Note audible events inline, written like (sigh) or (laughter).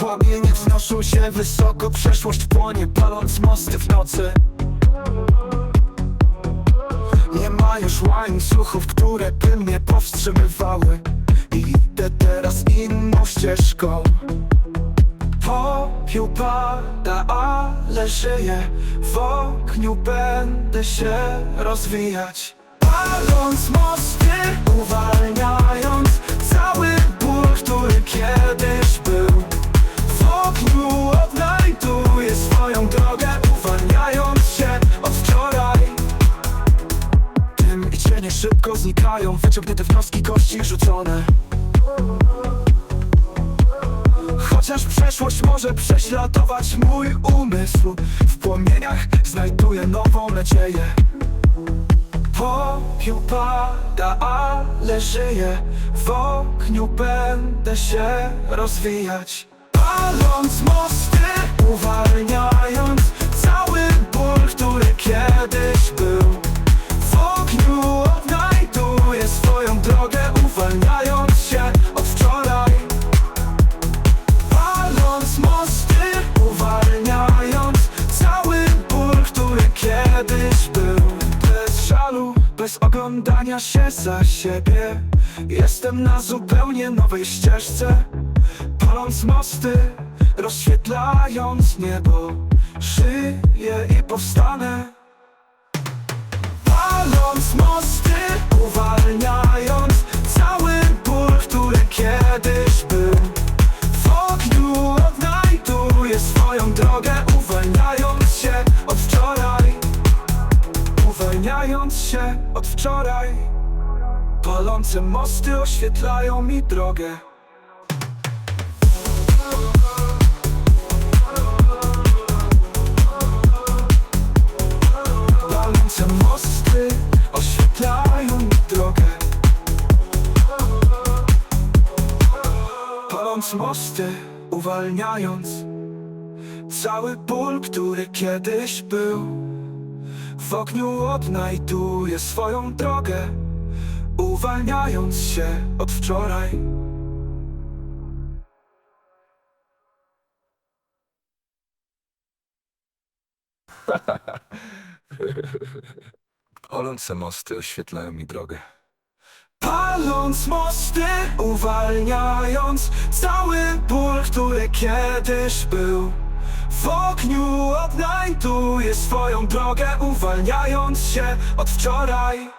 Płomienie wznoszą się wysoko Przeszłość płonie, paląc mosty w nocy. Nie ma już łańcuchów, które by mnie powstrzymywały. Idę teraz inną ścieżką. Popiół pada, ale żyję. W ogniu będę się rozwijać. Paląc mosty, uwalniając Cały znikają Wyciągnięte wnioski, kości rzucone. Chociaż przeszłość może prześladować mój umysł W płomieniach znajduję nową nadzieję. Popiół pada, ale żyję W ogniu będę się rozwijać. Paląc mosty, uwalniając kiedyś był Bez żalu, bez oglądania się za siebie. Jestem na zupełnie nowej ścieżce Paląc mosty, rozświetlając niebo. Żyję i powstanę. Paląc mosty, uwalniając Uwalniając się od wczoraj. Palące mosty oświetlają mi drogę. Palące mosty oświetlają mi drogę. Paląc mosty, uwalniając Cały ból, który kiedyś był W ogniu odnajduję swoją drogę Uwalniając się od wczoraj. (laughs) Palące mosty oświetlają mi drogę. Paląc mosty, uwalniając Cały ból, który kiedyś był W ogniu odnajduję swoją drogę Uwalniając się od wczoraj